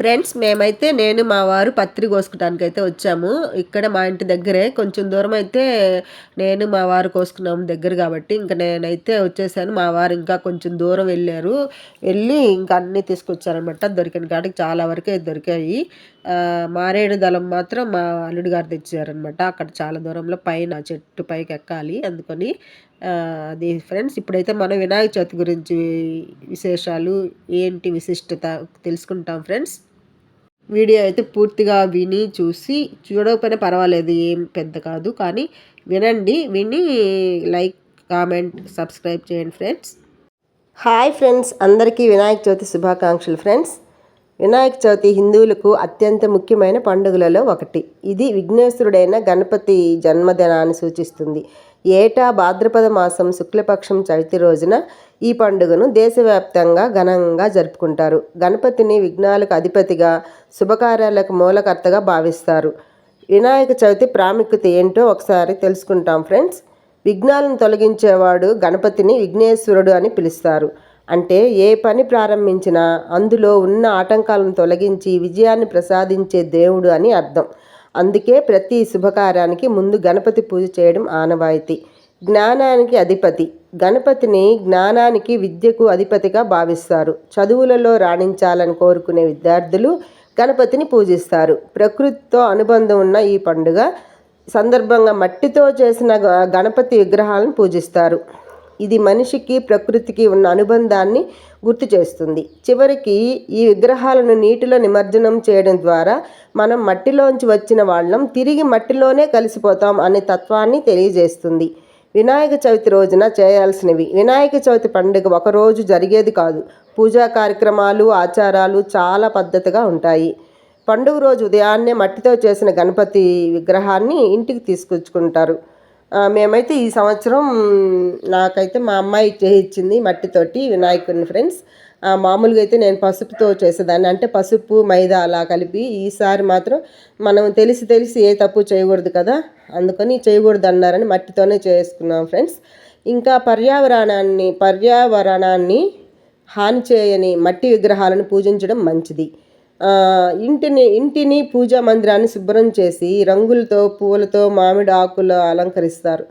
Friends మేమైతే నేను మా వారు పత్రి కోసుకోవడానికి అయితే వచ్చాము. ఇక్కడ మా ఇంటి దగ్గరే కొంచెం దూరం అయితే నేను మా వారు కోసుకున్నాము దగ్గర కాబట్టి. ఇంకా నేనైతే వచ్చేసాను. మా వారు ఇంకా కొంచెం దూరం వెళ్ళారు. వెళ్ళి ఇంకా అన్నీ తీసుకొచ్చారనమాట దొరికిన కాడికి చాలా వరకే దొరికాయి. మారేడు దళం మాత్రం మా అల్లుడు గారు తెచ్చారనమాట అక్కడ చాలా దూరంలో పైన చెట్టు పైకి ఎక్కాలి అందుకని. అది ఫ్రెండ్స్ ఇప్పుడైతే మనం వినాయక చవితి గురించి విశేషాలు ఏంటి విశిష్టత తెలుసుకుంటాం ఫ్రెండ్స్. వీడియో అయితే పూర్తిగా విని చూసి చూడకపోయినా పర్వాలేదు ఏం పెద్ద కాదు. కానీ వినండి విని లైక్ కామెంట్ సబ్స్క్రైబ్ చేయండి ఫ్రెండ్స్. హాయ్ ఫ్రెండ్స్ అందరికీ వినాయక చవితి శుభాకాంక్షలు ఫ్రెండ్స్. వినాయక చవితి హిందువులకు అత్యంత ముఖ్యమైన పండుగలలో ఒకటి. ఇది విఘ్నేశ్వరుడైన గణపతి జన్మదినాన్ని సూచిస్తుంది. ఏటా భాద్రపద మాసం శుక్లపక్షం చవితి రోజున ఈ పండుగను దేశవ్యాప్తంగా ఘనంగా జరుపుకుంటారు. గణపతిని విఘ్నాలకు అధిపతిగా శుభకార్యాలకు మూలకర్తగా భావిస్తారు. వినాయక చవితి ప్రాముఖ్యత ఏంటో ఒకసారి తెలుసుకుంటాం ఫ్రెండ్స్. విఘ్నాలను తొలగించేవాడు గణపతిని విఘ్నేశ్వరుడు అని పిలుస్తారు. అంటే ఏ పని ప్రారంభించినా అందులో ఉన్న ఆటంకాలను తొలగించి విజయాన్ని ప్రసాదించే దేవుడు అని అర్థం. అందుకే ప్రతి శుభకార్యానికి ముందు గణపతి పూజ చేయడం ఆనవాయితీ. జ్ఞానానికి అధిపతి. గణపతిని జ్ఞానానికి విద్యకు అధిపతిగా భావిస్తారు. చదువులలో రాణించాలని కోరుకునే విద్యార్థులు గణపతిని పూజిస్తారు. ప్రకృతితో అనుబంధం ఉన్న ఈ పండుగ సందర్భంగా మట్టితో చేసిన గణపతి విగ్రహాలను పూజిస్తారు. ఇది మనిషికి ప్రకృతికి ఉన్న అనుబంధాన్ని గుర్తు చేస్తుంది. చివరికి ఈ విగ్రహాలను నీటిలో నిమజ్జనం చేయడం ద్వారా మనం మట్టిలోంచి వచ్చిన వాళ్ళం తిరిగి మట్టిలోనే కలిసిపోతాం అనే తత్వాన్ని తెలియజేస్తుంది. వినాయక చవితి రోజున చేయాల్సినవి. వినాయక చవితి పండుగ ఒకరోజు జరిగేది కాదు. పూజా కార్యక్రమాలు ఆచారాలు చాలా పద్ధతిగా ఉంటాయి. పండుగ రోజు ఉదయాన్నే మట్టితో చేసిన గణపతి విగ్రహాన్ని ఇంటికి తీసుకొచ్చుకుంటారు. మేమైతే ఈ సంవత్సరం నాకైతే మా అమ్మాయి చేయించింది మట్టితోటి వినాయకుడిని ఫ్రెండ్స్. మామూలుగా అయితే నేను పసుపుతో చేసేదాన్ని. అంటే పసుపు మైదా అలా కలిపి ఈసారి మాత్రం మనం తెలిసి తెలిసి ఏ తప్పు చేయకూడదు కదా అందుకని చేయకూడదు అన్నారని మట్టితోనే చేసుకున్నాం ఫ్రెండ్స్. ఇంకా పర్యావరణాన్ని పర్యావరణాన్ని హాని చేయని మట్టి విగ్రహాలను పూజించడం మంచిది. ఇంటిని ఇంటిని పూజా మందిరాన్ని శుభ్రం చేసి రంగులతో పూలతో మామిడి ఆకులు అలంకరిస్తారు.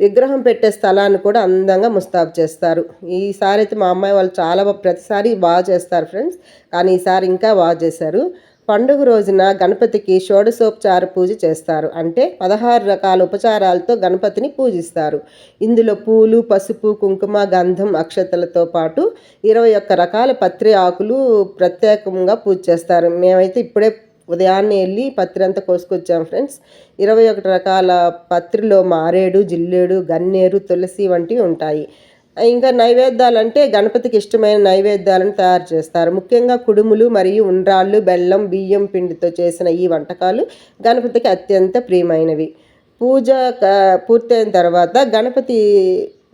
విగ్రహం పెట్టే స్థలాన్ని కూడా అందంగా ముస్తాబు చేస్తారు. ఈసారి అయితే మా అమ్మాయి వాళ్ళు చాలా ప్రతిసారి బాగా చేస్తారు ఫ్రెండ్స్. కానీ ఈసారి ఇంకా బాగా చేశారు. పండుగ రోజున గణపతికి షోడశోపచార పూజ చేస్తారు. అంటే పదహారు రకాల ఉపచారాలతో గణపతిని పూజిస్తారు. ఇందులో పూలు పసుపు కుంకుమ గంధం అక్షతలతో పాటు ఇరవై ఒక్క రకాల పత్రి ఆకులు ప్రత్యేకంగా పూజ చేస్తారు. మేమైతే ఇప్పుడే ఉదయాన్నే వెళ్ళి పత్రి అంతా కోసుకొచ్చాం ఫ్రెండ్స్. ఇరవై ఒకటి రకాల పత్రిలో మారేడు జిల్లేడు గన్నేరు తులసి వంటివి ఉంటాయి. ఇంకా నైవేద్యాలు అంటే గణపతికి ఇష్టమైన నైవేద్యాలను తయారు చేస్తారు. ముఖ్యంగా కుడుములు మరియు ఉండ్రాళ్ళు బెల్లం బియ్యం పిండితో చేసిన ఈ వంటకాలు గణపతికి అత్యంత ప్రియమైనవి. పూజ పూర్తయిన తర్వాత గణపతి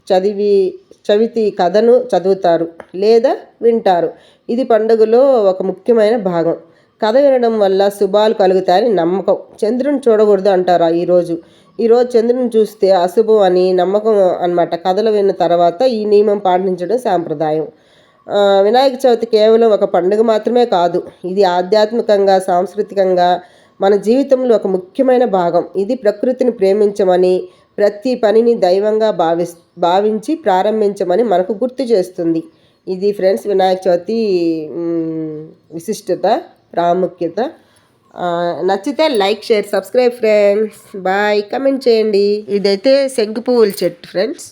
చదివి చవితి కథను చదువుతారు లేదా వింటారు. ఇది పండుగలో ఒక ముఖ్యమైన భాగం. కథ వినడం వల్ల శుభాలు కలుగుతాయని నమ్మకం. చంద్రుని చూడకూడదు అంటారా ఈరోజు ఈరోజు చంద్రుని చూస్తే అశుభం అని నమ్మకం అనమాట కథలు విన్న తర్వాత ఈ నియమం పాటించడం సాంప్రదాయం. వినాయక చవితి కేవలం ఒక పండుగ మాత్రమే కాదు ఇది ఆధ్యాత్మికంగా సాంస్కృతికంగా మన జీవితంలో ఒక ముఖ్యమైన భాగం. ఇది ప్రకృతిని ప్రేమించమని ప్రతి పనిని దైవంగా భావి భావించి ప్రారంభించమని మనకు గుర్తు చేస్తుంది. ఇది ఫ్రెండ్స్ వినాయక చవితి విశిష్టత. ప్రాముఖ్యత. నచ్చితే like share subscribe friends. Bye. Comment చేయండి. ఇదైతే శంకు పువ్వుల చెట్టు ఫ్రెండ్స్.